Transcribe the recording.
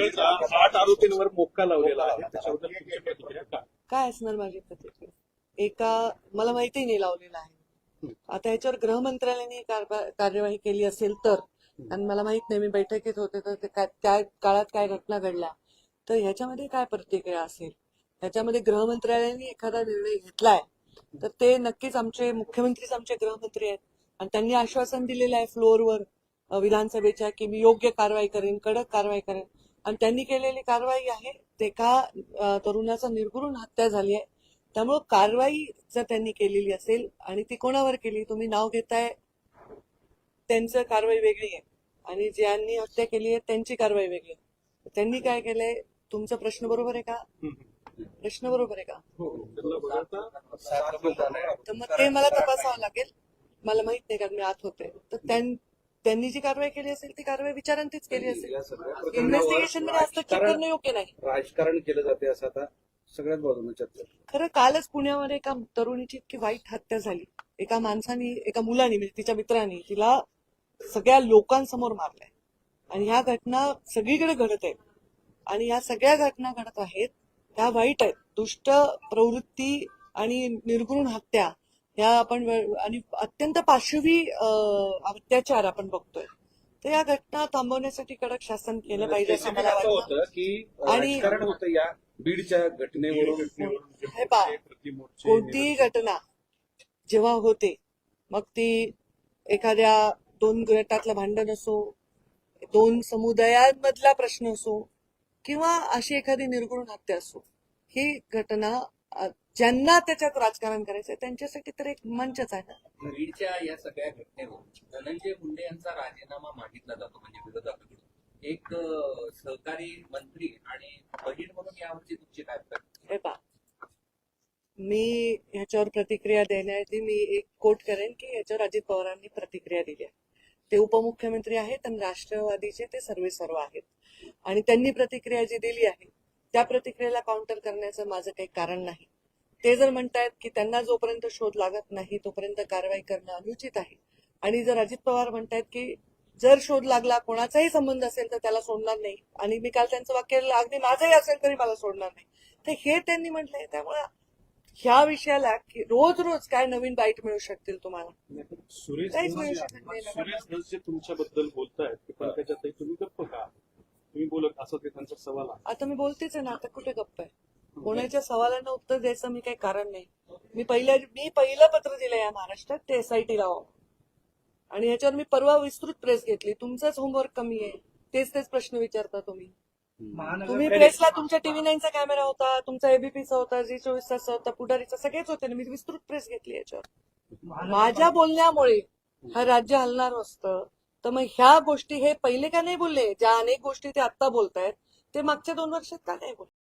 वेगळंच आठ आरोपींवर मोक्का लावलेला आहे. त्याच्याबद्दल तुमची प्रतिक्रिया काय? काय असणार माझी प्रतिक्रिया? एका मला माहिती नाही लावलेला आहे. आता याच्यावर गृह मंत्रालयाने कार्यवाही केली असेल तर आणि मला माहीत नाही मी बैठकीत होते तर त्या काळात काय घटना घडल्या. तर ह्याच्यामध्ये काय प्रतिक्रिया असेल? ह्याच्यामध्ये गृहमंत्रालयाने एखादा निर्णय घेतलाय तर ते नक्कीच आमचे मुख्यमंत्रीच आमचे गृहमंत्री आहेत. आणि त्यांनी आश्वासन दिलेलं आहे फ्लोअरवर विधानसभेच्या की मी योग्य कारवाई करेन कडक कारवाई करेन. आणि त्यांनी केलेली कारवाई आहे. ते एका अ, तरुणाचा निर्घृण हत्या झाली आहे त्यामुळं कारवाई जर त्यांनी केलेली असेल आणि ती कोणावर केली तुम्ही नाव घेताय त्यांचं कारवाई वेगळी आहे. आणि ज्यांनी हत्या केली आहे त्यांची कारवाई वेगळी आहे. त्यांनी काय केलंय तुमचा प्रश्न बरोबर आहे का? प्रश्न बरोबर आहे का? हो, वगळता तर मग ते मला तपासावं लागेल. मला माहीत नाही कारण मी आत होते. तर त्यांनी जी कारवाई केली असेल ती कारवाई विचारांतीच केली असेल. या सगळ्या प्रकरणावर इन्व्हेस्टिगेशनमध्ये हस्तक्षेप राजकारण करणं योग्य नाही. राजकारण केलं जाते असं आता सगळ्याच बाजूने चर्चा आहे. खरं कालच पुण्यामध्ये एका तरुणीची इतकी वाईट हत्या झाली. एका माणसाने एका मुलाने म्हणजे तिच्या मित्राने तिला सगळ्या लोकांसमोर मारलंय. आणि ह्या घटना सगळीकडे घडत आहेत आणि ह्या सगळ्या घटना घडत आहेत त्या वाईट आहेत. दुष्ट प्रवृत्ती आणि निर्गुण हत्या ह्या आपण आणि अत्यंत पाशवी अं, अत्याचार आपण बघतोय. तर या घटना थांबवण्यासाठी कडक शासन केलं पाहिजे असं मला वाटतं. की आणि- होतं या बीडच्या घटनेवरून. हे कोणतीही घटना जेव्हा होते मग ती एखाद्या दोन गटातलं भांडण असो दोन समुदायांमधला प्रश्न असो किंवा अशी एखादी निर्गुण हत्या असो ही घटना ज्यांना त्याच्यात राजकारण करायचंय त्यांच्यासाठी तर एक मंचच आहे. बीडच्या या सगळ्या घटनेवर धनंजय मुंडे यांचा राजीनामा मागितला जातो म्हणजे विरोधकाकडून. एक अं, सहकारी मंत्री आणि बहीण म्हणून यावरची तुमची काय प्रतिक्रिया? हे पहा मी ह्याच्यावर प्रतिक्रिया देण्याआधी मी एक कोट करेन की ह्याच्यावर अजित पवारांनी प्रतिक्रिया दिली आहे. ते उपमुख्यमंत्री आहेत आणि राष्ट्रवादीचे ते सर्वे सर्व आहेत. आणि त्यांनी प्रतिक्रिया जी दिली आहे त्या प्रतिक्रियेला काउंटर करण्याचं माझं काही कारण नाही. ते जर म्हणतायत की त्यांना जोपर्यंत शोध लागत नाही तोपर्यंत कारवाई करणं अनुचित आहे. आणि जर अजित पवार म्हणतायत की जर शोध लागला कोणाचाही संबंध असेल तर त्याला सोडणार नाही. आणि मी काल त्यांचं वाक्य अगदी माझंही असेल तरी मला सोडणार नाही. तर हे त्यांनी म्हटलंय. त्यामुळे ह्या विषयाला की रोज रोज काय नवीन बाईट मिळू शकतील तुम्हाला? सुरेश काहीच मिळू शकत नाही. तुमच्याबद्दल बोलतायत तुम्ही गप्प का? तुम्ही बोलत असं ते त्यांचा सवाल आता मी बोलतेच आहे ना आता कुठे गप्प आहे? कोणाच्या सवालांना उत्तर द्यायचं मी काही कारण नाही. मी पहिल्या मी पहिलं पत्र दिलं या महाराष्ट्रात ते एसआयटी लावा आणि ह्याच्यावर मी परवा विस्तृत प्रेस घेतली. तुमचाच होमवर्क कमी आहे. तेच तेच प्रश्न विचारता तुम्ही. तुम्ही प्रेसला तुमच्या टीव्ही नाईनचा कॅमेरा होता तुमचा एबीपीचा होता झी चोवीस तासचा होता पुढारीचा सगळेच होते. ना मी विस्तृत प्रेस घेतली याच्यावर. माझ्या बोलण्यामुळे हा राज्य हलणार असतं. तर मग ह्या गोष्टी हे पहिले का नाही बोलले? ज्या अनेक गोष्टी ते आता बोलतायत ते मागच्या दोन वर्षात का नाही बोलले?